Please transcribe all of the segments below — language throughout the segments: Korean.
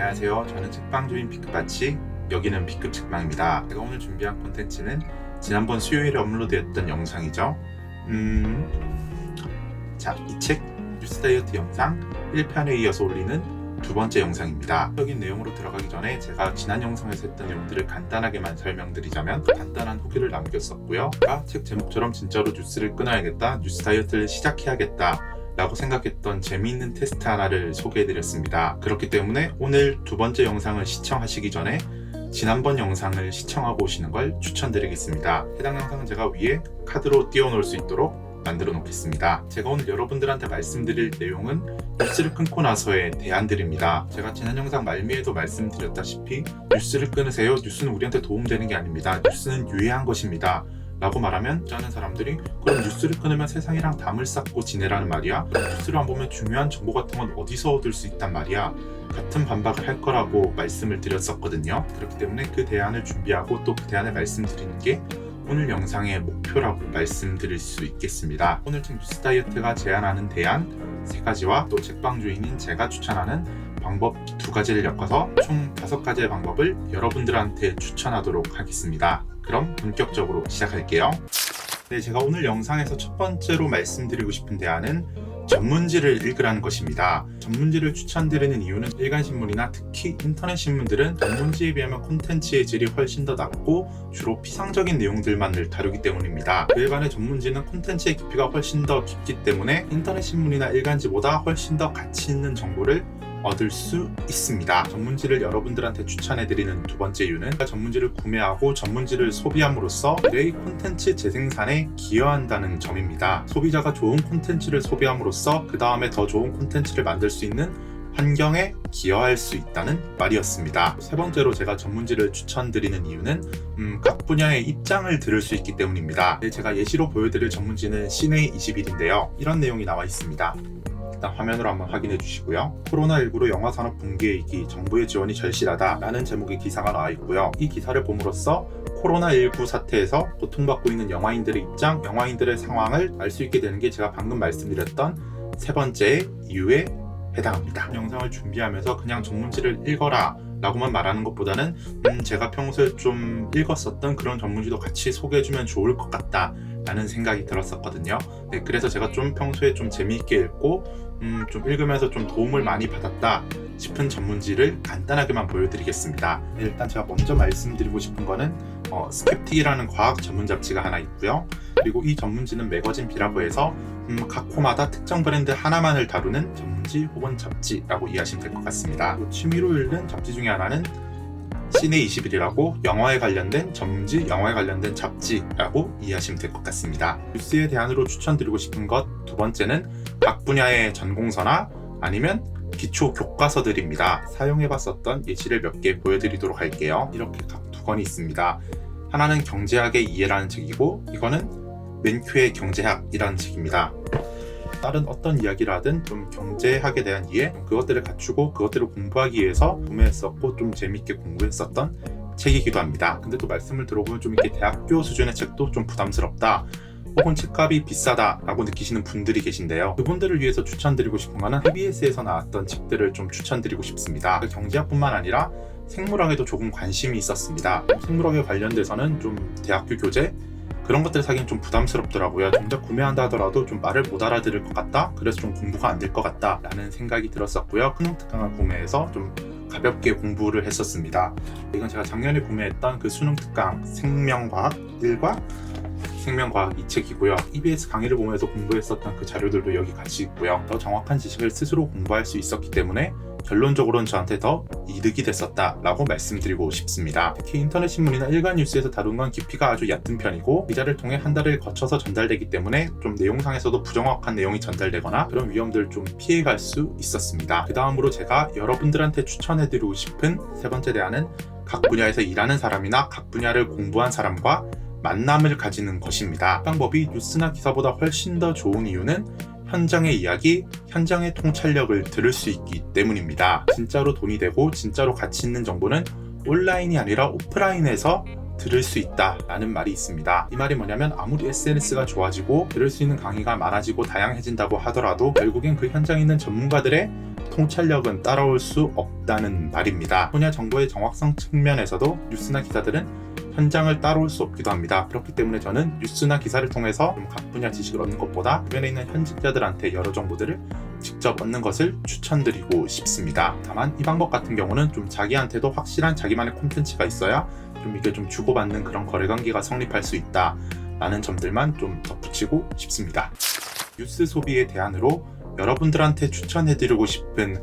안녕하세요. 저는 책방주인 B급바치, 여기는 B급 책방입니다. 제가 오늘 준비한 콘텐츠는 지난번 수요일에 업로드했던 영상이죠. 음, 자, 이 책 뉴스 다이어트 영상 1편에 이어서 올리는 두 번째 영상입니다. 적인 내용으로 들어가기 전에 제가 지난 영상에서 했던 내용들을 간단하게만 설명드리자면 간단한 후기를 남겼었고요. 제가 책 제목처럼 진짜로 뉴스를 끊어야겠다, 뉴스 다이어트를 시작해야겠다 라고 생각했던 재미있는 테스트 하나를 소개해드렸습니다. 그렇기 때문에 오늘 두 번째 영상을 시청하시기 전에 지난번 영상을 시청하고 오시는 걸 추천드리겠습니다. 해당 영상은 제가 위에 카드로 띄워놓을 수 있도록 만들어 놓겠습니다. 제가 오늘 여러분들한테 말씀드릴 내용은 뉴스를 끊고 나서의 대안들입니다. 제가 지난 영상 말미에도 말씀드렸다시피 뉴스를 끊으세요. 뉴스는 우리한테 도움되는 게 아닙니다. 뉴스는 유해한 것입니다. 라고 말하면 짜는 사람들이 그럼 뉴스를 끊으면 세상이랑 담을 쌓고 지내라는 말이야? 뉴스를 안 보면 중요한 정보 같은 건 어디서 얻을 수 있단 말이야? 같은 반박을 할 거라고 말씀을 드렸었거든요. 그렇기 때문에 그 대안을 준비하고 또 그 대안을 말씀드리는 게 오늘 영상의 목표라고 말씀드릴 수 있겠습니다. 오늘 책 뉴스 다이어트가 제안하는 대안 세 가지와 또 책방 주인인 제가 추천하는 방법 두 가지를 엮어서 총 다섯 가지의 방법을 여러분들한테 추천하도록 하겠습니다. 그럼 본격적으로 시작할게요. 네, 제가 오늘 영상에서 첫 번째로 말씀드리고 싶은 대안은 전문지를 읽으라는 것입니다. 전문지를 추천드리는 이유는 일간신문이나 특히 인터넷 신문들은 전문지에 비하면 콘텐츠의 질이 훨씬 더 낮고 주로 피상적인 내용들만을 다루기 때문입니다. 그에 반해 전문지는 콘텐츠의 깊이가 훨씬 더 깊기 때문에 인터넷 신문이나 일간지보다 훨씬 더 가치 있는 정보를 얻을 수 있습니다. 전문지를 여러분들한테 추천해드리는 두 번째 이유는 전문지를 구매하고 전문지를 소비함으로써 미래의 콘텐츠 재생산에 기여한다는 점입니다. 소비자가 좋은 콘텐츠를 소비함으로써 그 다음에 더 좋은 콘텐츠를 만들 수 있는 환경에 기여할 수 있다는 말이었습니다. 세 번째로 제가 전문지를 추천드리는 이유는 음, 각 분야의 입장을 들을 수 있기 때문입니다. 네, 제가 예시로 보여드릴 전문지는 시내 21인데요. 이런 내용이 나와 있습니다. 일단 화면으로 한번 확인해 주시고요. 코로나19로 영화 산업 붕괴 위기, 정부의 지원이 절실하다라는 제목의 기사가 나와 있고요. 이 기사를 봄으로써 코로나19 사태에서 고통받고 있는 영화인들의 입장, 영화인들의 상황을 알 수 있게 되는 게 제가 방금 말씀드렸던 세 번째 이유에 해당합니다. 영상을 준비하면서 그냥 전문지를 읽어라 라고만 말하는 것보다는 음, 제가 평소에 좀 읽었었던 그런 전문지도 같이 소개해주면 좋을 것 같다 라는 생각이 들었었거든요. 네, 그래서 제가 좀 평소에 좀 재미있게 읽고 음, 좀 읽으면서 좀 도움을 많이 받았다 싶은 전문지를 간단하게만 보여드리겠습니다. 네, 일단 제가 먼저 말씀드리고 싶은 거는 어, 스캡틱이라는 과학 전문 잡지가 하나 있고요. 그리고 이 전문지는 매거진 비라고 해서 음, 각 호마다 특정 브랜드 하나만을 다루는 전문지 혹은 잡지라고 이해하시면 될 것 같습니다. 취미로 읽는 잡지 중에 하나는 시내 21이라고 영화에 관련된 전문지, 영화에 관련된 잡지라고 이해하시면 될 것 같습니다. 뉴스에 대안으로 추천드리고 싶은 것 두 번째는 각 분야의 전공서나 아니면 기초 교과서들입니다. 사용해봤었던 예시를 몇 개 보여드리도록 할게요. 이렇게 각 두 권이 있습니다. 하나는 경제학의 이해라는 책이고 이거는 맨큐의 경제학이라는 책입니다. 다른 어떤 이야기를 하든 좀 경제학에 대한 이해, 그것들을 갖추고 그것들을 공부하기 위해서 구매했었고 좀 재밌게 공부했었던 책이기도 합니다. 근데 또 말씀을 들어보면 좀 이렇게 대학교 수준의 책도 좀 부담스럽다. 혹은 책값이 비싸다라고 느끼시는 분들이 계신데요. 그분들을 위해서 추천드리고 싶은 거는 EBS에서 나왔던 책들을 좀 추천드리고 싶습니다. 그 경제학뿐만 아니라 생물학에도 조금 관심이 있었습니다. 생물학에 관련돼서는 좀 대학교 교재 그런 것들 사기는 좀 부담스럽더라고요. 정작 구매한다 하더라도 좀 말을 못 알아들을 것 같다. 그래서 좀 공부가 안 될 것 같다 라는 생각이 들었었고요. 큰홍 특강을 구매해서 좀 가볍게 공부를 했었습니다. 이건 제가 작년에 구매했던 그 수능 특강 생명과학 1과 생명과학 2책이고요. EBS 강의를 보면서 공부했었던 그 자료들도 여기 같이 있고요. 더 정확한 지식을 스스로 공부할 수 있었기 때문에 결론적으로는 저한테 더 이득이 됐었다라고 말씀드리고 싶습니다. 특히 인터넷 신문이나 일간 뉴스에서 다룬 건 깊이가 아주 얕은 편이고 기자를 통해 한 달을 거쳐서 전달되기 때문에 좀 내용상에서도 부정확한 내용이 전달되거나 그런 위험들을 좀 피해갈 수 있었습니다. 그 다음으로 제가 여러분들한테 추천해드리고 싶은 세 번째 대안은 각 분야에서 일하는 사람이나 각 분야를 공부한 사람과 만남을 가지는 것입니다. 방법이 뉴스나 기사보다 훨씬 더 좋은 이유는 현장의 이야기, 현장의 통찰력을 들을 수 있기 때문입니다. 진짜로 돈이 되고 진짜로 가치 있는 정보는 온라인이 아니라 오프라인에서 들을 수 있다라는 말이 있습니다. 이 말이 뭐냐면 아무리 SNS가 좋아지고 들을 수 있는 강의가 많아지고 다양해진다고 하더라도 결국엔 그 현장에 있는 전문가들의 통찰력은 따라올 수 없다는 말입니다. 분야 정보의 정확성 측면에서도 뉴스나 기사들은 현장을 따라올 수 없기도 합니다. 그렇기 때문에 저는 뉴스나 기사를 통해서 좀각 분야 지식을 얻는 것보다 주변에 있는 현직자들한테 여러 정보들을 직접 얻는 것을 추천드리고 싶습니다. 다만 이 방법 같은 경우는 좀 자기한테도 확실한 자기만의 콘텐츠가 있어야 좀 이게 좀 주고받는 그런 거래 관계가 성립할 수 있다. 라는 점들만 좀 덧붙이고 싶습니다. 뉴스 소비의 대안으로 여러분들한테 추천해드리고 싶은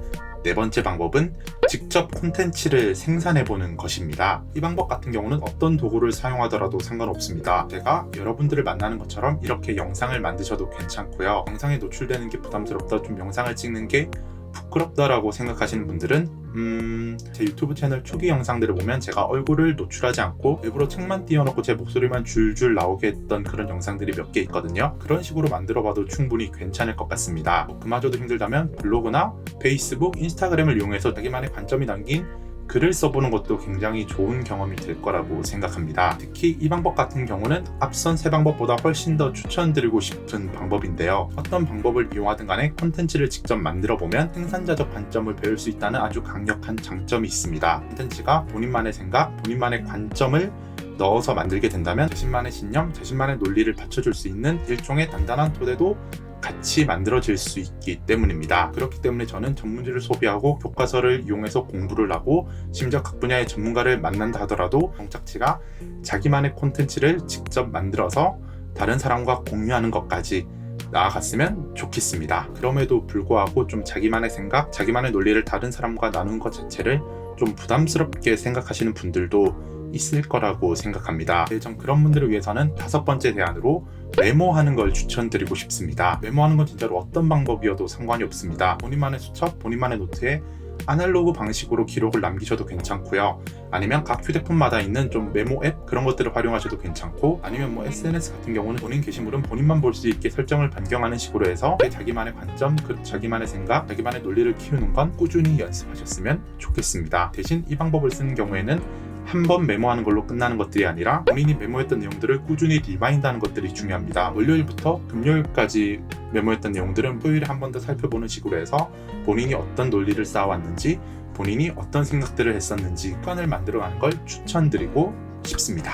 네 번째 방법은 직접 콘텐츠를 생산해 보는 것입니다. 이 방법 같은 경우는 어떤 도구를 사용하더라도 상관없습니다. 제가 여러분들을 만나는 것처럼 이렇게 영상을 만드셔도 괜찮고요. 영상에 노출되는 게 부담스럽다, 좀 영상을 찍는 게 부끄럽다라고 생각하시는 분들은 음, 제 유튜브 채널 초기 영상들을 보면 제가 얼굴을 노출하지 않고 일부러 책만 띄워놓고 제 목소리만 줄줄 나오게 했던 그런 영상들이 몇 개 있거든요. 그런 식으로 만들어봐도 충분히 괜찮을 것 같습니다. 뭐 그마저도 힘들다면 블로그나 페이스북, 인스타그램을 이용해서 자기만의 관점이 담긴 글을 써보는 것도 굉장히 좋은 경험이 될 거라고 생각합니다. 특히 이 방법 같은 경우는 앞선 세 방법보다 훨씬 더 추천드리고 싶은 방법인데요. 어떤 방법을 이용하든 간에 콘텐츠를 직접 만들어 보면 생산자적 관점을 배울 수 있다는 아주 강력한 장점이 있습니다. 콘텐츠가 본인만의 생각, 본인만의 관점을 넣어서 만들게 된다면 자신만의 신념, 자신만의 논리를 받쳐줄 수 있는 일종의 단단한 토대도 같이 만들어질 수 있기 때문입니다. 그렇기 때문에 저는 전문지를 소비하고 교과서를 이용해서 공부를 하고 심지어 각 분야의 전문가를 만난다 하더라도 정착지가 자기만의 콘텐츠를 직접 만들어서 다른 사람과 공유하는 것까지 나아갔으면 좋겠습니다. 그럼에도 불구하고 좀 자기만의 생각, 자기만의 논리를 다른 사람과 나누는 것 자체를 좀 부담스럽게 생각하시는 분들도 있을 거라고 생각합니다. 네, 전 그런 분들을 위해서는 다섯 번째 대안으로 메모하는 걸 추천드리고 싶습니다. 메모하는 건 진짜로 어떤 방법이어도 상관이 없습니다. 본인만의 수첩, 본인만의 노트에 아날로그 방식으로 기록을 남기셔도 괜찮고요. 아니면 각 휴대폰마다 있는 좀 메모 앱 그런 것들을 활용하셔도 괜찮고 아니면 뭐 SNS 같은 경우는 본인 게시물은 본인만 볼 수 있게 설정을 변경하는 식으로 해서 자기만의 관점, 그 자기만의 생각, 자기만의 논리를 키우는 건 꾸준히 연습하셨으면 좋겠습니다. 대신 이 방법을 쓰는 경우에는 한 번 메모하는 걸로 끝나는 것들이 아니라 본인이 메모했던 내용들을 꾸준히 리마인드하는 것들이 중요합니다. 월요일부터 금요일까지 메모했던 내용들은 토요일에 한 번 더 살펴보는 식으로 해서 본인이 어떤 논리를 쌓아왔는지 본인이 어떤 생각들을 했었는지 습관을 만들어가는 걸 추천드리고 싶습니다.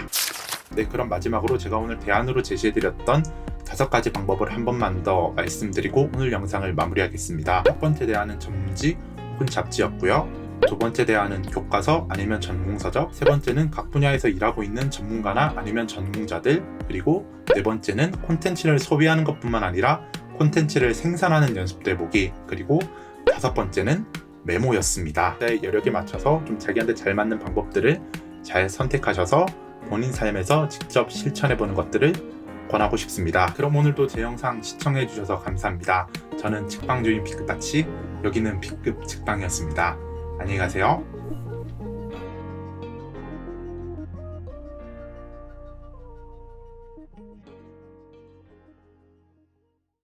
네, 그럼 마지막으로 제가 오늘 대안으로 제시해드렸던 다섯 가지 방법을 한 번만 더 말씀드리고 오늘 영상을 마무리하겠습니다. 첫 번째 대안은 전문지 혹은 잡지였고요. 두 번째 대안은 교과서 아니면 전공서적, 세 번째는 각 분야에서 일하고 있는 전문가나 아니면 전공자들, 그리고 네 번째는 콘텐츠를 소비하는 것뿐만 아니라 콘텐츠를 생산하는 연습도 해보기, 그리고 다섯 번째는 메모였습니다. 내 여력에 맞춰서 좀 자기한테 잘 맞는 방법들을 잘 선택하셔서 본인 삶에서 직접 실천해보는 것들을 권하고 싶습니다. 그럼 오늘도 제 영상 시청해주셔서 감사합니다. 저는 책방주인 B급 바치, 여기는 B급 책방이었습니다. 안녕히 가세요.